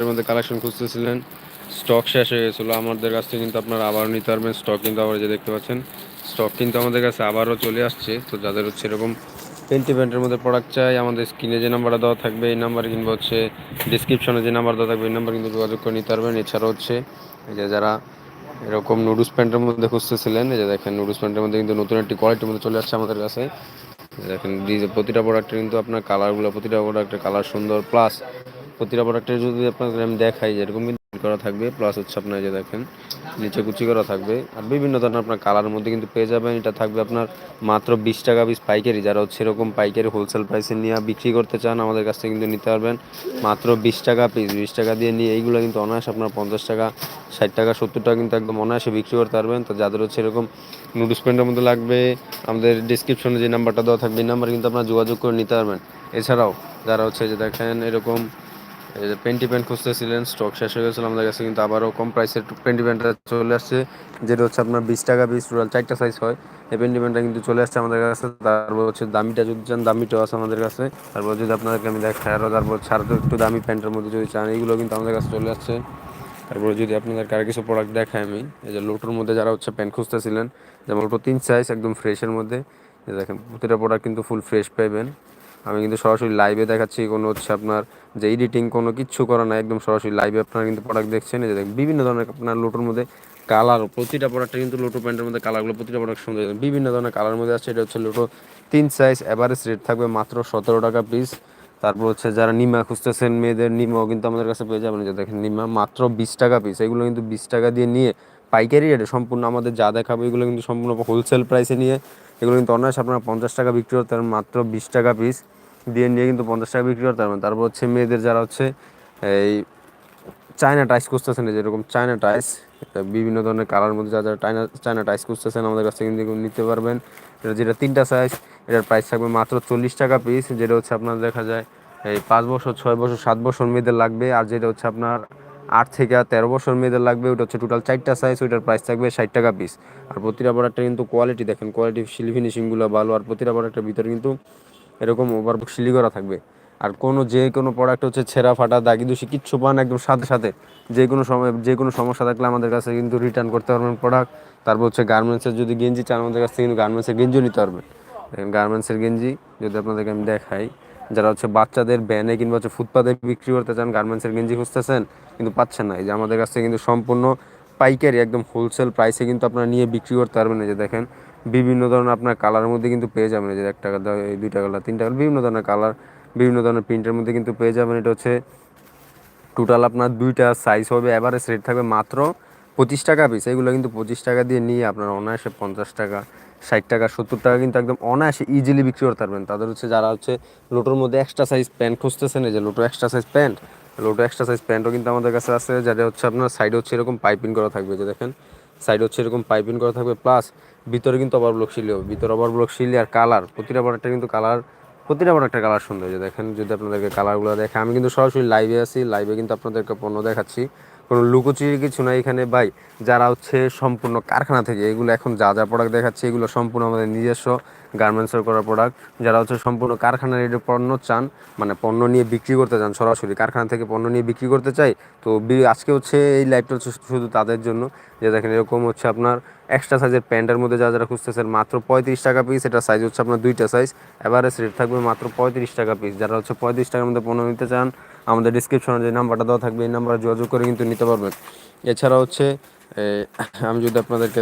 এর মধ্যে collection খুঁজতেছিলেন। Stock শেষ হয়ে গেছিল। আমাদের কাছ থেকে কিন্তু আপনারা আবার নিতে পারবেন। স্টক কিন্তু আবার যে দেখতে পাচ্ছেন। স্টক কিন্তু আমাদের কাছে আবারও চলে আসছে। তো যাদের হচ্ছে এরকম পেন্টি প্যান্টের মধ্যে প্রোডাক্ট চাই, আমাদের স্ক্রিনে যে নাম্বারটা দেওয়া থাকবে, এই নাম্বার কিংবা হচ্ছে ডিসক্রিপশনে যে নাম্বার দেওয়া থাকবে, এই নাম্বার কিন্তু যোগাযোগ করে নিতে পারবেন। এছাড়া হচ্ছে এই যে যারা এরকম নুডলস প্যান্টের মধ্যে খুঁজতেছিলেন, এই যে দেখেন নুডলস প্যান্টের মধ্যে কিন্তু নতুন একটি কোয়ালিটির মধ্যে চলে আসছে আমাদের কাছে। দেখেন প্রতিটা প্রোডাক্টের কিন্তু আপনার কালারগুলো প্রতিটা প্রোডাক্টের কালার সুন্দর। প্লাস প্রতিটা প্রোডাক্টের যদি আপনাকে আমি দেখাই যেরকম করা থাকবে প্লাস হচ্ছে আপনার যে দেখেন, নিচে কুচি করা থাকবে, আর বিভিন্ন ধরনের আপনার কালারের মধ্যে কিন্তু পেয়ে যাবেন। এটা থাকবে আপনার মাত্র বিশ টাকা পিস পাইকারি। যারা হচ্ছে এরকম পাইকারি হোলসেল প্রাইসে নিয়ে বিক্রি করতে চান, আমাদের কাছ থেকে কিন্তু নিতে পারবেন। মাত্র বিশ টাকা পিস বিশ টাকা দিয়ে নিয়ে এইগুলো কিন্তু অনায়াসে আপনার পঞ্চাশ টাকা, ষাট টাকা, সত্তর টাকা কিন্তু একদম অনায়াসে বিক্রি করতে পারবেন। তো যাদের হচ্ছে এরকম নুডলস প্যান্টের মধ্যে লাগবে, আমাদের ডিসক্রিপশনে যে নাম্বারটা দেওয়া থাকবে, এই নাম্বার কিন্তু আপনারা যোগাযোগ করে নিতে পারবেন। এছাড়াও, যারা হচ্ছে যে দেখেন এরকম এই যে পেন্টি প্যান্ট খুঁজতেছিলেন স্টক শেষ হয়ে গেছিল আমাদের কাছে, কিন্তু আবারও কম প্রাইসের পেন্টি প্যান্টটা চলে আসছে, যেটা হচ্ছে আপনার বিশ টাকা পিস টোটাল চারটা সাইজ হয়। এই পেন্টি প্যান্টটা কিন্তু চলে আসছে আমাদের কাছে, তারপর হচ্ছে দামিটা, যদি চান দামিটাও আছে আমাদের কাছে। তারপর যদি আপনাদেরকে আমি দেখাই আরও তারপর ছাড় একটু দামি প্যান্টের মধ্যে যদি চান, এইগুলো কিন্তু আমাদের কাছে চলে আসছে। তারপরে যদি আপনাদেরকে আর কিছু প্রোডাক্ট দেখাই আমি, এই যে লোটোর মধ্যে যারা হচ্ছে প্যান্ট খুঁজতেছিলেন, যেমন তিন সাইজ একদম ফ্রেশের মধ্যে দেখেন, প্রতিটা প্রোডাক্ট কিন্তু ফুল ফ্রেশ পাইবেন। আমি কিন্তু সরাসরি লাইভে দেখাচ্ছি কোনো হচ্ছে আপনার যে এডিটিং কোনো কিচ্ছু করা না একদম সরাসরি লাইভে আপনারা কিন্তু প্রোডাক্ট দেখছেন। যে বিভিন্ন ধরনের আপনার লোটোর মধ্যে কালার প্রতিটা প্রোডাক্টে কিন্তু লোটো প্যান্টের মধ্যে কালারগুলো প্রতিটা প্রোডাক্ট সুন্দর। বিভিন্ন ধরনের কালার মধ্যে আছে, এটা হচ্ছে লোটো তিন সাইজ অ্যাভারেজ রেট থাকবে মাত্র সতেরো টাকা পিস তারপর হচ্ছে যারা নিমা খুঁজতেছেন, মেয়েদের নিমাও কিন্তু আমাদের কাছে পেয়ে যাবেন। যে দেখেন, নিমা মাত্র বিশ টাকা পিস এগুলো কিন্তু বিশ টাকা দিয়ে নিয়ে পাইকারি রেটে সম্পূর্ণ আমাদের যা দেখাবো, এগুলো কিন্তু সম্পূর্ণ হোলসেল প্রাইসে নিয়ে এগুলো কিন্তু অনায়াস আপনারা পঞ্চাশ টাকা বিক্রি করতে পারেন, মাত্র বিশ টাকা পিস দিয়ে নিয়ে কিন্তু পঞ্চাশ টাকা বিক্রি করতে পারবেন। তারপর হচ্ছে মেয়েদের যারা হচ্ছে এই চায়না টাইস খুঁজতেছেন যেরকম চায়না টাইস বিভিন্ন ধরনের কালার মধ্যে যারা যারা চায়না চায়না টাইস খুঁজতেছেন, আমাদের কাছ থেকে কিন্তু নিতে পারবেন। এটা যেটা তিনটা সাইজ এটার প্রাইস থাকবে মাত্র চল্লিশ টাকা পিস যেটা হচ্ছে আপনার দেখা যায় এই পাঁচ বছর, ছয় বছর, সাত বছর মেয়েদের লাগবে। আর যেটা হচ্ছে আপনার আট থেকে তেরো বছর মেয়েদের লাগবে, ওটা হচ্ছে টোটাল চারটা সাইজ ওইটার প্রাইস থাকবে ষাট টাকা পিস আর প্রতিটা প্রোডাক্টের কিন্তু কোয়ালিটি দেখেন কোয়ালিটি সিলি ফিনিশিংগুলো ভালো, আর প্রতিটা প্রোডাক্টের ভিতরে কিন্তু এরকম ওভার সিলি করা থাকবে। আর কোনো যে কোনো প্রোডাক্ট হচ্ছে ছেঁড়া, ফাটা, দাগি, দোষি, কিচ্ছু পান একদম সাথে সাথে। যে কোনো সময়, যে কোনো সমস্যা থাকলে আমাদের কাছে কিন্তু রিটার্ন করতে পারবেন প্রোডাক্ট তারপর হচ্ছে গার্মেন্টসের যদি গেঞ্জি চান, আমাদের কাছ থেকে কিন্তু গার্মেন্টসের গেঞ্জিও নিতে পারবেন। গার্মেন্টসের গেঞ্জি যদি আপনাদেরকে আমি দেখাই যারা হচ্ছে বাচ্চাদের ব্যানে কিংবা হচ্ছে ফুটপাতে বিক্রি করতে চান গার্মেন্টসের গেঞ্জি খুঁজতেছেন, কিন্তু পাচ্ছেন না। এই যে আমাদের কাছ কিন্তু সম্পূর্ণ পাইকারি, একদম হোলসেল প্রাইসে কিন্তু আপনারা নিয়ে বিক্রি করতে পারবেন। এই যে দেখেন, বিভিন্ন ধরনের আপনার কালারের মধ্যে কিন্তু পেয়ে যাবেন। এই যে এক টাকা দুই টাকা তিন টাকা বিভিন্ন ধরনের কালার বিভিন্ন ধরনের প্রিন্টের মধ্যে কিন্তু পেয়ে যাবেন। এটা হচ্ছে টোটাল আপনার দুইটা সাইজ হবে এভারেজ রেট থাকবে মাত্র পঁচিশ টাকা পিস এগুলো কিন্তু পঁচিশ টাকা দিয়ে নিয়ে আপনার অনায়াসে পঞ্চাশ টাকা ষাট টাকা, সত্তর টাকা কিন্তু একদম অনায়াসে ইজিলি বিক্রি করতে পারবেন। তাদের হচ্ছে যারা হচ্ছে লোটোর মধ্যে এক্সট্রা সাইজ প্যান্ট খুঁজতেছেন, এই যে Lotto extra size pant Lotto extra size প্যান্টও কিন্তু আমাদের কাছে আছে যেটা হচ্ছে আপনার সাইডে হচ্ছে এরকম পাইপিং করা থাকবে, যে দেখেন সাইডে হচ্ছে এরকম পাইপিং করা থাকবে প্লাস ভিতরে কিন্তু ওভার ব্লক সিলি হবে। ভিতরে ওভার ব্লক সিলি আর কালার প্রতিটা প্রোডাক্টটা কিন্তু কালার প্রতিটা প্রোডাক্টের কালার সুন্দর। যে দেখেন যদি আপনাদেরকে কালারগুলো দেখে, আমি কিন্তু সরাসরি লাইভে আছি লাইভে কিন্তু আপনাদেরকে পণ্য দেখাচ্ছি। কোনো লুকোচুরি কিছু নাই এখানে। ভাই, যারা হচ্ছে সম্পূর্ণ কারখানা থেকে, এগুলো এখন যা যা প্রোডাক্ট দেখাচ্ছে, এগুলো সম্পূর্ণ আমাদের নিজস্ব গার্মেন্টসের করা প্রোডাক্ট যারা হচ্ছে সম্পূর্ণ কারখানার রেটে পণ্য চান মানে পণ্য নিয়ে বিক্রি করতে চান, সরাসরি কারখানা থেকে পণ্য নিয়ে বিক্রি করতে চাই, তো আজকে হচ্ছে এই লাইভটা হচ্ছে শুধু তাদের জন্য। যে দেখেন এরকম হচ্ছে আপনার এক্সট্রা সাইজের প্যান্টের মধ্যে যারা যারা খুঁজতেছেন, মাত্র পঁয়ত্রিশ টাকা পিস এটা সাইজ হচ্ছে আপনার দুইটা সাইজ এভারেজ রেট থাকবে মাত্র পঁয়ত্রিশ টাকা পিস যারা হচ্ছে পঁয়ত্রিশ টাকার মধ্যে পণ্য নিতে চান আমাদের ডিসক্রিপশনে যে নাম্বারটা দেওয়া থাকবে, এই নাম্বারে যোগাযোগ করে কিন্তু নিতে পারবেন। এছাড়া হচ্ছে আমি যদি আপনাদেরকে